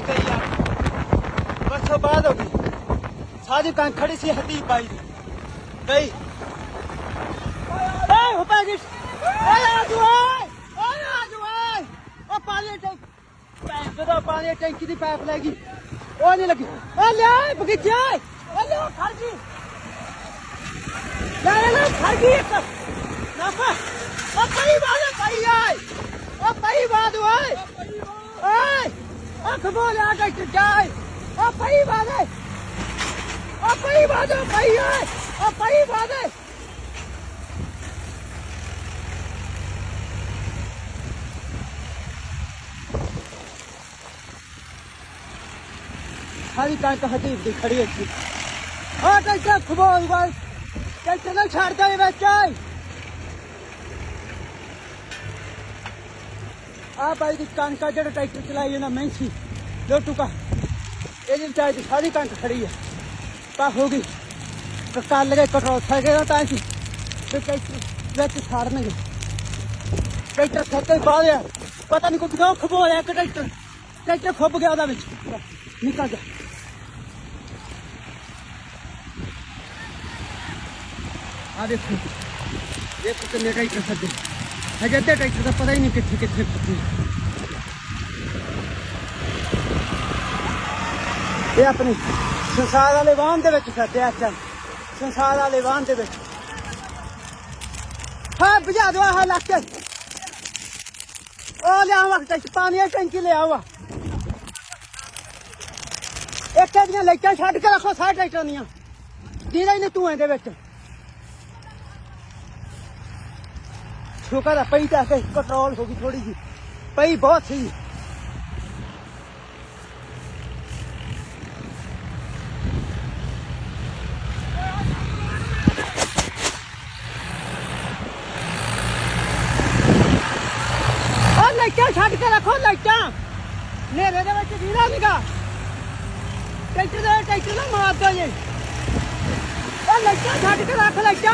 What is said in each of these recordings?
गई यार। बरसों बाद हो गई। सारी कान खड़ी सी आजू आए ओ, पानी पैप टैंकी दी पाइप लगी। ओ, नहीं लगी। ओ ले आए, बगीचे बात है पई बात ओए ओए अख बोला गई टचाई ओ पई बात है। ओ पई बात है पई है। ओ पई बात है। खाली कणक हजीब दी खड़ी अच्छी ओ कैसे खबो कैसे ना छाड़ता है बच्चा। ਵਿੱਚ ਆ ਬਾਈ ਦੀ ਕਣਕ ਆ ਜਿਹੜਾ ਟਰੈਕਟਰ ਚਲਾਈ ਇਹਨਾਂ ਮਹਿੰਸੀ ਲੋਟੂ ਕਾ ਇਹਦੀ ਵਿਚਾਰੀ ਦੀ ਸਾਰੀ ਕਣਕ ਖੜੀ ਹੈ ਪਾ ਹੋ ਗਈ ਕੱਲ ਗਏ ਕਟਰੋ ਸਕੇ ਤਾਂ ਸੀ ਤੇ ਟਰੈਕਟਰ ਵਿੱਚ ਛੱਡਣਗੇ ਟਰੈਕਟਰ ਸੱਤੇ ਪਾ ਲਿਆ ਪਤਾ ਨਹੀਂ ਕੋਈ ਕਿਉਂ ਖਬੋਲਿਆ ਕਿ ਟਰੈਕਟਰ ਟਰੈਕਟਰ ਖੁੱਬ ਗਿਆ ਉਹਦਾ ਵਿੱਚ ਨਿਕਲ ਗਿਆ ਆ ਦੇਖੋ ਦੇਖੋ ਕਿੰਨੇ ਟਰੈਕਟਰ ਸੱਦੇ ਹਜੇ ਅੱਧੇ ਟਰੈਕਟਰ ਦਾ ਪਤਾ ਹੀ ਨਹੀਂ ਕਿੱਥੇ ਕਿੱਥੇ ਫੱਟੇ ਇਹ ਆਪਣੀ ਸੰਸਾਰ ਵਾਲੇ ਵਾਹਨ ਦੇ ਵਿੱਚ ਸੱਦਿਆ ਅੱਛਾ ਸੰਸਾਰ ਵਾਲੇ ਵਾਹਨ ਦੇ ਵਿੱਚ। ਹਾਂ ਬੁਝਾ ਦੋ ਆਹ ਲੱਗ ਕੇ। ਉਹ ਲਿਆ ਵਾ ਟੈਂਕ ਪਾਣੀ ਦੀ ਟੈਂਕੀ ਲਿਆ ਵਾ ਇੱਕ ਦੀਆਂ ਲਾਈਟਾਂ ਛੱਡ ਕੇ ਰੱਖੋ, ਸਾਰੇ ਟਰੈਕਟਰ ਦੀਆਂ। ਦੀਦਾ ਹੀ ਨਹੀਂ ਤੂੰ ਵਿੱਚ। ਸ਼ੁਕਰ ਆ ਪਈ ਤਾਂ ਕਿ ਕੰਟਰੋਲ ਹੋ ਗਈ ਥੋੜੀ ਜੀ ਪਈ ਬਹੁਤ ਸੀ ਉਹ ਲਾਈਟਾਂ ਛੱਡ ਕੇ ਰੱਖੋ ਲਾਈਟਾਂ ਨੇਰੇ ਦੇ ਵਿੱਚ ਦੀਦਾ ਨਹੀਂਗਾ ਟਰੈਕਟਰ ਦਾ ਟਰੈਕਟਰ ਨਾ ਮਾਰ ਦੋ ਜੀ ਉਹ ਲਾਈਟਾਂ ਛੱਡ ਕੇ ਰੱਖ ਲਾਈਟਾਂ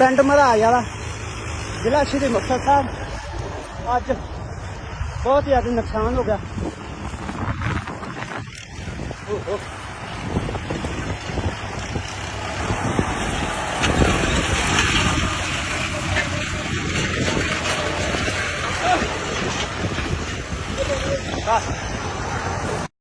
पेंट महाराज आला जिला श्री मुक्तसर साहब अज बहुत ज़्यादा नुकसान हो गया Ah